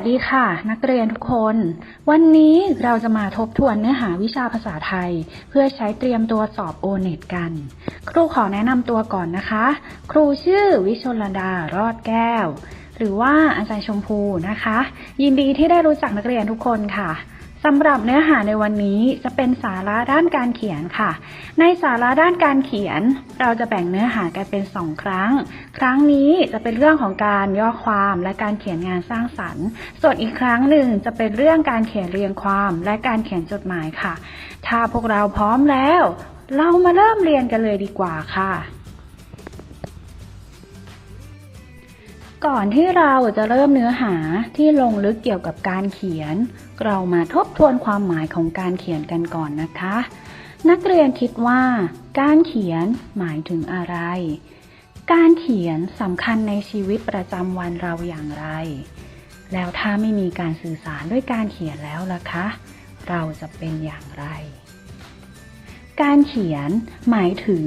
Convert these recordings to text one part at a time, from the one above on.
สวัสดีค่ะ นักเรียนทุกคน วันนี้เราจะมาทบทวนเนื้อหาวิชาภาษาไทย เพื่อใช้เตรียมตัวสอบโอเน็ตกัน ครูขอแนะนำตัวก่อนนะคะ ครูชื่อวิชลดารอดแก้ว หรือว่าอาจารย์ชมพูนะคะ ยินดีที่ได้รู้จักนักเรียนทุกคนค่ะ สำหรับเนื้อหาในวันนี้จะเป็นสาระด้านการเขียนค่ะ ในสาระด้านการเขียน เราจะแบ่งเนื้อหากันเป็นสองครั้ง ครั้งนี้จะเป็นเรื่องของการย่อความและการเขียนงานสร้างสรรค์ ส่วนอีกครั้งหนึ่งจะเป็นเรื่องการเขียนเรียงความและการเขียนจดหมายค่ะ ถ้าพวกเราพร้อมแล้ว เรามาเริ่มเรียนกันเลยดีกว่าค่ะ ก่อนที่เราจะเริ่มเนื้อหาที่ลงลึกเกี่ยวกับการเขียน เรามาทบทวนความหมายของการเขียนกันก่อนนะคะ นักเรียนคิดว่า การเขียนหมายถึงอะไร การเขียนสำคัญในชีวิตประจำวันเราอย่างไร แล้วถ้าไม่มีการสื่อสารด้วยการเขียนแล้วล่ะคะ เราจะเป็นอย่างไร การเขียนหมายถึง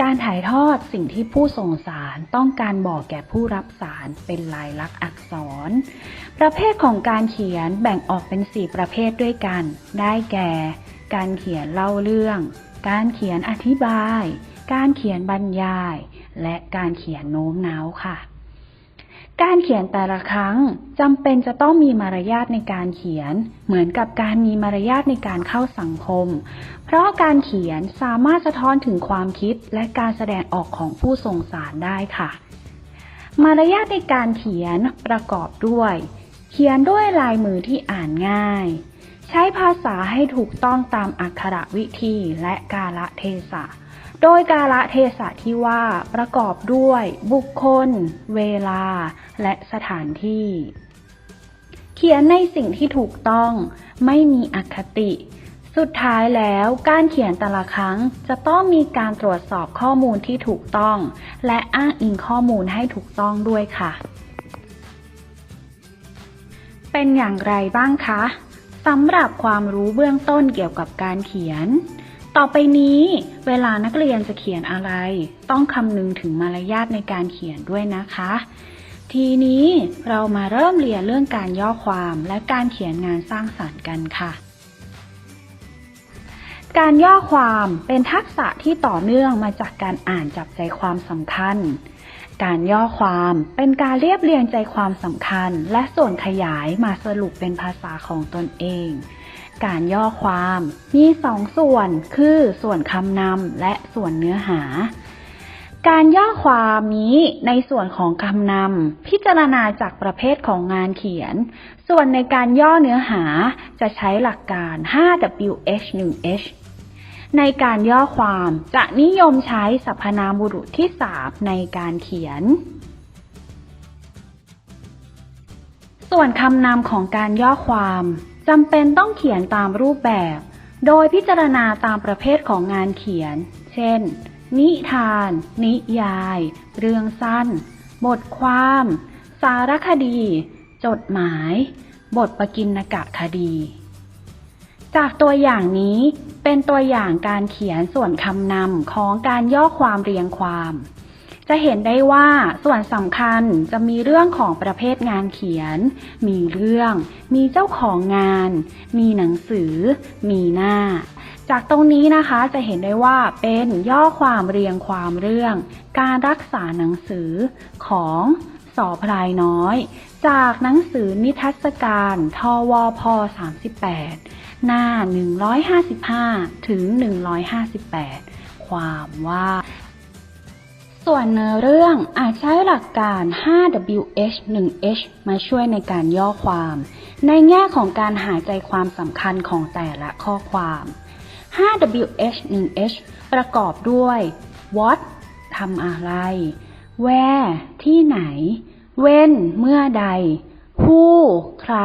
การถ่ายทอดสิ่งที่ผู้ส่งสารต้องการบอกแก่ผู้รับสารเป็นลายลักษณ์อักษร ประเภทของการเขียนแบ่งออกเป็น 4 ประเภทด้วยกัน ได้แก่ การเขียนเล่าเรื่อง การเขียนอธิบาย การเขียนบรรยาย และการเขียนโน้มน้าวค่ะ การเขียนแต่ละครั้งจำเป็นจะต้องมีมารยาทในการเขียน เหมือนกับการมีมารยาทในการเข้าสังคม เพราะการเขียนสามารถสะท้อนถึงความคิดและการแสดงออกของผู้ส่งสารได้ค่ะ มารยาทในการเขียนประกอบด้วย เขียนด้วยลายมือที่อ่านง่าย ใช้ภาษาให้ถูกต้องตามอักขระวิธีและกาลเทศะ โดยกาลเทศะที่ว่าประกอบด้วยบุคคล เวลา และสถานที่ เขียนในสิ่งที่ถูกต้องไม่มีอคติ สุดท้ายแล้วการเขียนแต่ละครั้งจะต้องมีการตรวจสอบข้อมูลที่ถูกต้อง และอ้างอิงข้อมูลให้ถูกต้องด้วยค่ะ เป็นอย่างไรบ้างคะสำหรับความรู้เบื้องต้นเกี่ยวกับการเขียน ต่อไปนี้ เวลานักเรียนจะเขียนอะไร ต้องคำนึงถึงมารยาทในการเขียนด้วยนะคะ ทีนี้เรามาเริ่มเรียนเรื่องการย่อความและการเขียนงานสร้างสรรค์กันค่ะ การย่อความเป็นทักษะที่ต่อเนื่องมาจากการอ่านจับใจความสำคัญ การย่อความเป็นการเรียบเรียงใจความสำคัญ และส่วนขยายมาสรุปเป็นภาษาของตนเอง การย่อความ มีสองส่วนคือส่วนคำนำและส่วนเนื้อหา การย่อความนี้ในส่วนของคำนำพิจารณาจากประเภทของงานเขียน ส่วนในการย่อเนื้อหาจะใช้หลักการ 5W1H ในการย่อความจะนิยมใช้สรรพนามบุรุษที่สามในการเขียน ส่วนคำนำของการย่อความ จำเป็นต้องเขียนตามรูปแบบ โดยพิจารณาตามประเภทของงานเขียน เช่น นิทาน นิยาย เรื่องสั้น บทความ สารคดี จดหมาย บทประกินกะคดี จากตัวอย่างนี้เป็นตัวอย่างการเขียนส่วนคำนำของการย่อความเรียงความ จะเห็นได้ว่าส่วนสำคัญจะมีเรื่องของประเภทงานเขียน มีเรื่อง มีเจ้าของงาน มีหนังสือ มีหน้า จากตรงนี้นะคะจะเห็นได้ว่าเป็นย่อความเรียงความเรื่อง การรักษาหนังสือของสอพลายน้อย จากหนังสือนิทรรศการทวพ 38 หน้า 155 ถึง 158 ความว่า ส่วนเนื้อเรื่องอาจใช้หลักการ 5WH 1H มาช่วยในการย่อความ ในแง่ของการหาใจความสำคัญของแต่ละข้อความ 5WH 1H ประกอบด้วย what ทำอะไร where ที่ไหน when เมื่อใด who ใคร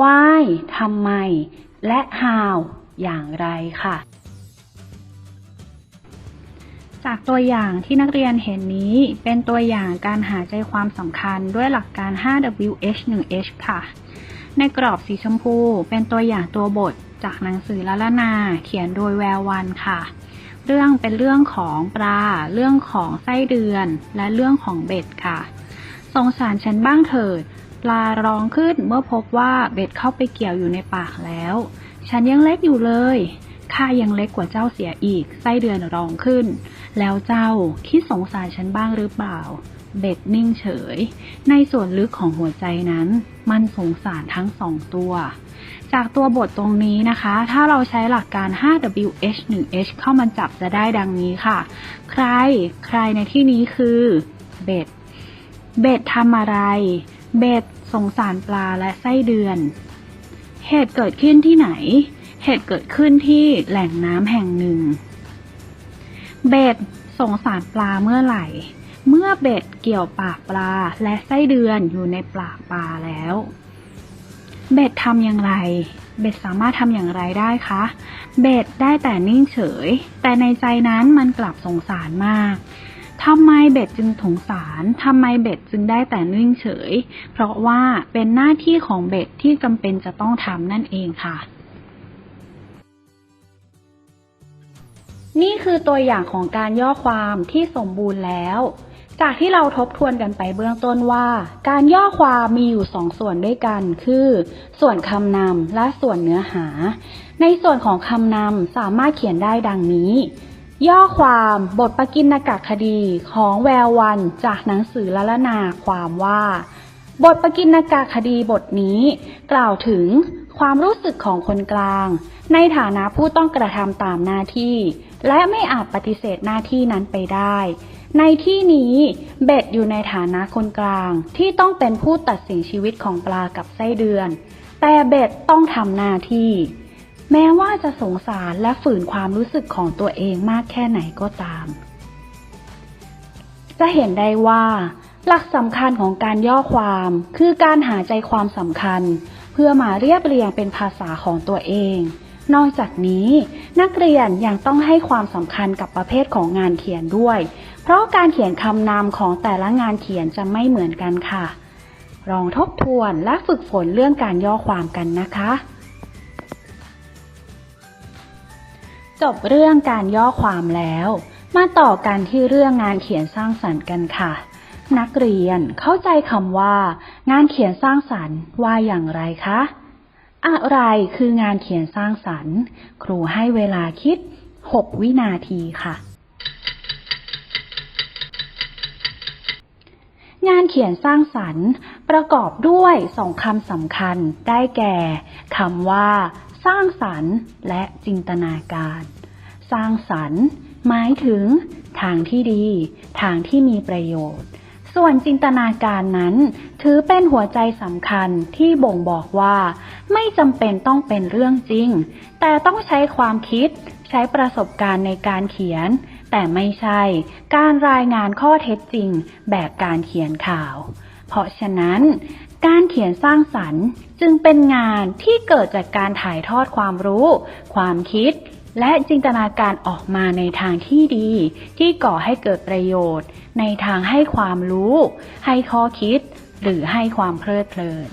why ทำไม และ how อย่างไรค่ะ จากตัวอย่างที่นักเรียนเห็นนี้เป็นตัวอย่างการหาใจความสำคัญด้วยหลักการ 5WH 1H ค่ะ ในกรอบสีชมพูเป็นตัวอย่างตัวบทจากหนังสือละละนา เขียนโดยแวววันค่ะ เรื่องเป็นเรื่องของปลา เรื่องของไส้เดือน และเรื่องของเบ็ดค่ะ สงสารฉันบ้างเถิด ปลาร้องขึ้นเมื่อพบว่าเบ็ดเข้าไปเกี่ยวอยู่ในปากแล้ว ฉันยังเล็กอยู่เลย ข้ายังเล็กกว่าเจ้าเสียอีก ไส้เดือนร้องขึ้น แล้วเจ้าคิดสงสารฉันบ้างหรือเปล่า เบ็ดนิ่งเฉย ในส่วนลึกของหัวใจนั้น มันสงสารทั้งสองตัว จากตัวบทตรงนี้นะคะ ถ้าเราใช้หลักการ 5W H 1 H เข้ามาจับจะได้ดังนี้ค่ะ ใคร ใครในที่นี้คือ เบ็ด เบ็ดทำอะไร เบ็ดสงสารปลาและไส้เดือน เหตุเกิดขึ้นที่ไหน เหตุเกิดขึ้นที่แหล่งน้ำแห่งหนึ่ง เบ็ดสงสารปลาเมื่อไหร่ เมื่อเบ็ดเกี่ยวปากปลาและไส้เดือนอยู่ในปากปลาแล้ว เบ็ดทำอย่างไร เบ็ดสามารถทำอย่างไรได้คะ เบ็ดได้แต่นิ่งเฉย แต่ในใจนั้นมันกลับสงสารมากทำไมเบ็ดจึงสงสาร ทำไมเบ็ดจึงได้แต่นิ่งเฉย เพราะว่าเป็นหน้าที่ของเบ็ดที่จำเป็นจะต้องทำนั่นเองค่ะ นี่คือตัวอย่างของการย่อความที่สมบูรณ์แล้ว จากที่เราทบทวนกันไปเบื้องต้นว่า การย่อความมีอยู่สองส่วนด้วยกัน คือ ส่วนคำนำและส่วนเนื้อหา ในส่วนของคำนำสามารถเขียนได้ดังนี้ ย่อความบทประกินกคดีของแวววันจากหนังสือละละนาความว่า บทประกินกคดีบทนี้ กล่าวถึงความรู้สึกของคนกลาง ในฐานะผู้ต้องกระทำตามหน้าที่ และไม่อาจปฏิเสธหน้าที่นั้นไปได้ ในที่นี้เบ็ดอยู่ในฐานะคนกลางที่ต้องเป็นผู้ตัดสินชีวิตของปลากับไส้เดือน แต่เบ็ดต้องทำหน้าที่ แม้ว่าจะสงสารและฝืนความรู้สึกของตัวเองมากแค่ไหนก็ตาม จะเห็นได้ว่า หลักสำคัญของการย่อความคือการหาใจความสำคัญ เพื่อมาเรียบเรียงเป็นภาษาของตัวเอง นอกจากนี้นักเรียนยังต้องให้ความสำคัญกับประเภทของงานเขียนด้วย เพราะการเขียนคำนามของแต่ละงานเขียนจะไม่เหมือนกันค่ะ ลองทบทวนและฝึกฝนเรื่องการย่อความกันนะคะ จบเรื่องการย่อความแล้ว มาต่อกันที่เรื่องงานเขียนสร้างสรรค์กันค่ะ นักเรียนเข้าใจคำว่า งานเขียนสร้างสรรค์ว่าอย่างไรคะ อะไรคืองานเขียนสร้างสรรค์ ครูให้เวลาคิด 6 วินาทีค่ะ งานเขียนสร้างสรรค์ ประกอบด้วยสองคำสำคัญได้แก่คำว่า สร้างสรรค์ และจินตนาการ สร้างสรรค์ หมายถึง ทางที่ดี ทางที่มีประโยชน์ส่วนจินตนาการนั้น ถือเป็นหัวใจสำคัญที่บ่งบอกว่า ไม่จำเป็นต้องเป็นเรื่องจริง แต่ต้องใช้ความคิด ใช้ประสบการณ์ในการเขียน แต่ไม่ใช่ การรายงานข้อเท็จจริง แบบการเขียนข่าว เพราะฉะนั้น การเขียนสร้างสรรค์จึงเป็นงานที่เกิดจากการถ่ายทอดความรู้ ความคิดและจินตนาการออกมาในทางที่ดี ที่ก่อให้เกิดประโยชน์ ในทางให้ความรู้ ให้ข้อคิด หรือให้ความเพลิดเพลิน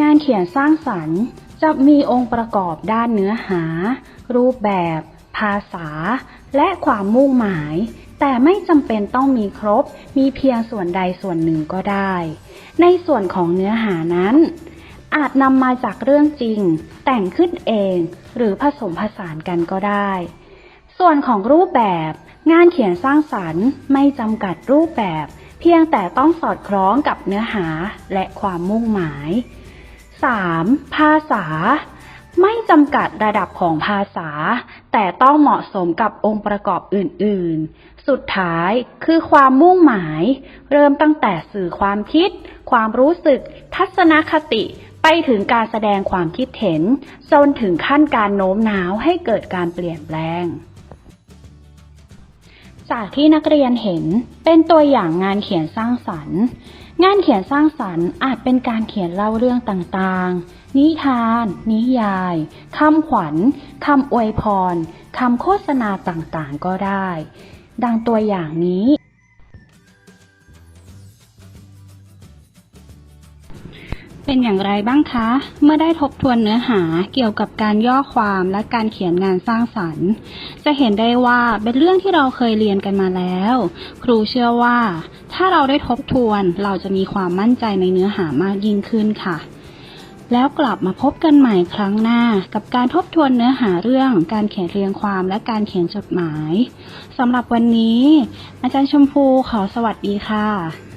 งานเขียนสร้างสรรค์จะมีองค์ประกอบด้านเนื้อหา รูปแบบ ภาษา และความมุ่งหมาย แต่ไม่จำเป็นต้องมีครบ มีเพียงส่วนใดส่วนหนึ่งก็ได้ ในส่วนของเนื้อหานั้น อาจนำมาจากเรื่องจริง แต่งขึ้นเอง หรือผสมผสานกันก็ได้ ส่วนของรูปแบบ งานเขียนสร้างสรรค์ ไม่จำกัดรูปแบบ เพียงแต่ต้องสอดคล้องกับเนื้อหาและความมุ่งหมาย 3. ภาษา ไม่จำกัดระดับของภาษา แต่ต้องเหมาะสมกับองค์ประกอบอื่น ๆ สุดท้ายคือความมุ่งหมาย เริ่มตั้งแต่สื่อความคิด ความรู้สึก ทัศนคติ ไปถึงการแสดงความคิดเห็น จนถึงขั้นการโน้มน้าวให้เกิดการเปลี่ยนแปลงจากที่นักเรียนเห็นเป็นตัวอย่างงานเขียนสร้างสรรค์ งานเขียนสร้างสรรค์อาจเป็นการเขียนเล่าเรื่องต่างๆ นิทาน นิยายคำขวัญคำอวยพรคำโฆษณาต่างๆ ก็ได้ ดังตัวอย่างนี้ เป็นอย่างไรบ้างคะ เมื่อได้ทบทวนเนื้อหาเกี่ยวกับการย่อความและการเขียนงานสร้างสรรค์ จะเห็นได้ว่าเป็นเรื่องที่เราเคยเรียนกันมาแล้ว ครูเชื่อว่า ถ้าเราได้ทบทวนเราจะมีความมั่นใจในเนื้อหามากยิ่งขึ้นค่ะ แล้วกลับมาพบกันใหม่ครั้งหน้า กับการทบทวนเนื้อหาเรื่องการเขียนเรียงความและการเขียนจดหมายสำหรับวันนี้ อาจารย์ชมพูขอสวัสดีค่ะ